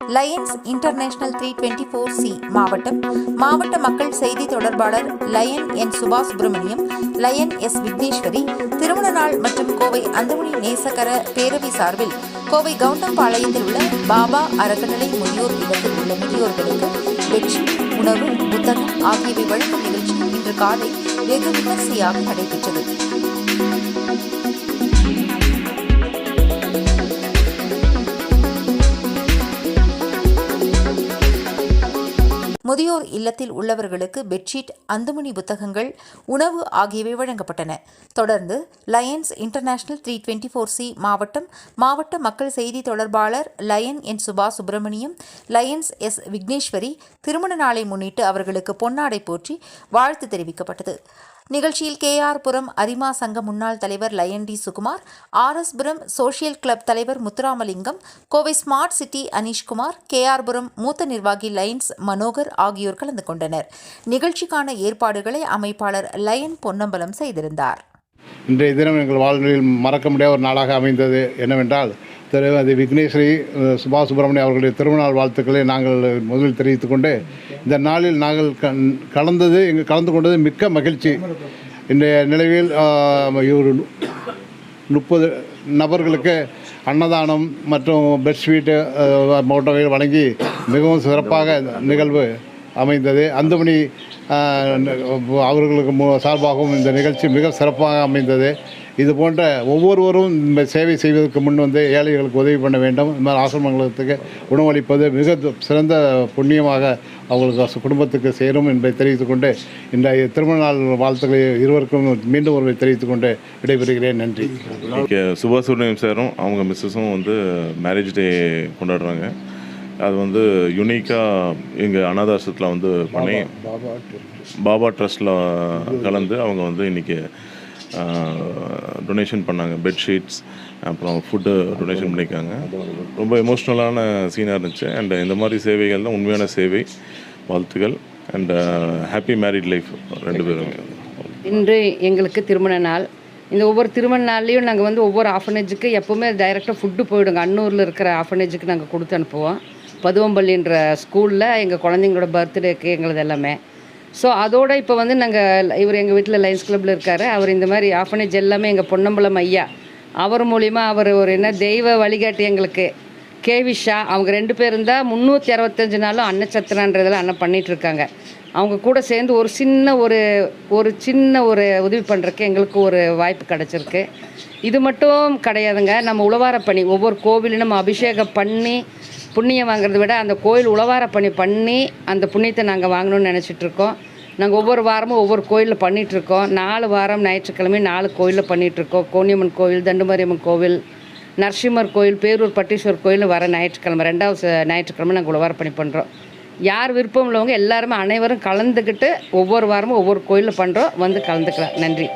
Lions International three twenty four C மாவட்டம். மாவட்ட மக்கள் செய்தி தொடர்பாளர் லயன் என் சுபாஷ் சுப்பிரமணியம் லயன் எஸ் விக்னேஸ்வரி திருமண நாள் மற்றும் கோவை அந்தமணி நேசகர பேரவை சார்பில் கோவை கவுண்டம்பாளையத்தில் உள்ள பாபா அறக்கட்டளை முதியோர் இல்லத்தில் உள்ள முதியோர்களுக்கு வெற்றி உணவு புத்தகம் ஆகியவை வழங்கும் நிகழ்ச்சி இன்று காலை வெகு விமரிசையாக நடைபெற்றது. முதியோர் இல்லத்தில் உள்ளவர்களுக்கு பெட்ஷீட் அந்துமணி புத்தகங்கள் உணவு ஆகியவை வழங்கப்பட்டன. தொடர்ந்து Lions International three twenty four C மாவட்டம் மாவட்ட மக்கள் செய்தி தொடர்பாளர் lion N Subha Subramaniam lions S Vigneswari திருமண நாளை முன்னிட்டு அவர்களுக்கு பொன்னாடை போற்றி வாழ்த்து தெரிவிக்கப்பட்டது. நிகழ்ச்சியில் கேஆர் புரம் அரிமா சங்க முன்னாள் தலைவர் lion D Sukumar RS Puram social club தலைவர் முத்துராமலிங்கம் கோவை ஸ்மார்ட் சிட்டி அனீஷ்குமார் கேஆர் புரம் மூத்த நிர்வாகி லைன்ஸ் மனோகர் ஆகியோர் கலந்து கொண்டனர். நிகழ்ச்சிக்கான ஏற்பாடுகளை அமைப்பாளர் லயன் பொன்னம்பலம் செய்திருந்தார். இன்றைய தினம் எங்கள் வாழ்வில் மறக்க முடியாத ஒரு நாளாக அமைந்தது என்னவென்றால் திருமதி விக்னேஸ்வரி சுபாஷ் சுபா சுப்பிரமணியம் அவர்களுடைய திருமணநாள் வாழ்த்துக்களை நாங்கள் முதலில் தெரிவித்துக் கொண்டு இந்த நாளில் நாங்கள் கண்- கலந்தது எங்கள் கலந்து கொண்டது மிக்க மகிழ்ச்சி. இன்றைய நிலையில் ஒரு முப்பது நபர்களுக்கு அன்னதானம் மற்றும் பெட்ஷீட்டு போன்றவைகள் வழங்கி மிகவும் சிறப்பாக நிகழ்வு அமைந்தது. அந்தமணி அவர்களுக்கு மு- சார்பாகவும் இந்த நிகழ்ச்சி மிக சிறப்பாக அமைந்தது. இது போன்ற ஒவ்வொருவரும் இந்த சேவை செய்வதற்கு முன் வந்து ஏழைகளுக்கு உதவி பண்ண வேண்டும். இந்த மாதிரி ஆசிரமங்களுக்கு உணவளிப்பது மிக சிறந்த புண்ணியமாக அவங்களுக்கு குடும்பத்துக்கு சேரும் என்பதை தெரிவித்துக் கொண்டு இன்றைய திருமண நாள் வாழ்த்துக்களை இருவருக்கும் மீண்டும் ஒருவரை தெரிவித்துக் கொண்டு விடைபெறுகிறேன். நன்றி. இன்னைக்கு சுபாஷ் சுப்ரமணியம் சாரும் அவங்க மிஸ்ஸஸும் வந்து மேரேஜ் டே கொண்டாடுறாங்க. அது வந்து யுனிக்காக எங்கள் அனாதாசத்தில் வந்து பண்ணி பாபா ட்ரஸ்ட்டில் கலந்து அவங்க வந்து இன்றைக்கி டொனேஷன் பண்ணாங்க. பெட்ஷீட்ஸ் அப்புறம் ஃபுட்டு டொனேஷன் பண்ணியிருக்காங்க. ரொம்ப எமோஷ்னலான சீனாக இருந்துச்சு. அண்ட் இந்த மாதிரி சேவைகள் தான் உண்மையான சேவை வாழ்த்துக்கள். அண்ட் ஹாப்பி மேரிட் லைஃப் ரெண்டு பேரும். இன்று எங்களுக்கு திருமண நாள். இந்த ஒவ்வொரு திருமண நாள்லேயும் நாங்கள் வந்து ஒவ்வொரு ஆஃபனேஜுக்கு எப்போவுமே டைரெக்டாக ஃபுட்டு போயிடுங்க. அன்னூரில் இருக்கிற ஆஃபனேஜுக்கு நாங்கள் கொடுத்து அனுப்புவோம். பதுவம்பள்ளின்ற ஸ்கூலில் எங்கள் குழந்தைங்களோட பர்த்டேக்கு எங்களது எல்லாமே. ஸோ அதோட இப்போ வந்து நாங்கள் இவர் எங்கள் வீட்டில் லைன்ஸ் கிளப்பில் இருக்கார். அவர் இந்த மாதிரி ஆஃபனேஜ் எல்லாமே எங்கள் பொன்னம்பலம் ஐயா. அவர் மூலிமா அவர் ஒரு என்ன தெய்வ வழிகாட்டி எங்களுக்கு. கேவி ஷா அவங்க ரெண்டு பேர் இருந்தால் முந்நூற்றி அறுபத்தஞ்சு நாளும் அன்னச்சத்திரன்றதெல்லாம் அண்ணன் பண்ணிகிட்ருக்காங்க இருக்காங்க அவங்க கூட சேர்ந்து ஒரு சின்ன ஒரு ஒரு சின்ன ஒரு உதவி பண்ணுறக்கு எங்களுக்கு ஒரு வாய்ப்பு கிடச்சிருக்கு. இது மட்டும் கிடையாதுங்க. நம்ம உழவார பணி ஒவ்வொரு கோவிலும் நம்ம அபிஷேகம் பண்ணி புண்ணியம் வாங்குறத விட அந்த கோயில் உழவார பணி பண்ணி அந்த புண்ணியத்தை நாங்கள் வாங்கணும்னு நினச்சிட்ருக்கோம் நாங்கள் ஒவ்வொரு வாரமும் ஒவ்வொரு கோயிலில் பண்ணிகிட்ருக்கோம் நாலு வாரம் ஞாயிற்றுக்கிழமை நாலு கோயிலில் பண்ணிகிட்ருக்கோம் கோணியம்மன் கோவில் தண்டுமாரியம்மன் கோவில் நரசிம்மர் கோயில் பேரூர் பட்டீஸ்வர் கோயில் வர ஞாயிற்றுக்கிழமை ரெண்டாவது ஞாயிற்றுக்கிழமை நாங்கள் உழவார பணி பண்ணுறோம் யார் விருப்பம் உள்ளவங்க எல்லாருமே அனைவரும் கலந்துக்கிட்டு ஒவ்வொரு வாரமும் ஒவ்வொரு கோயிலில் பண்ணுறோம் வந்து கலந்துக்கலாம். நன்றி.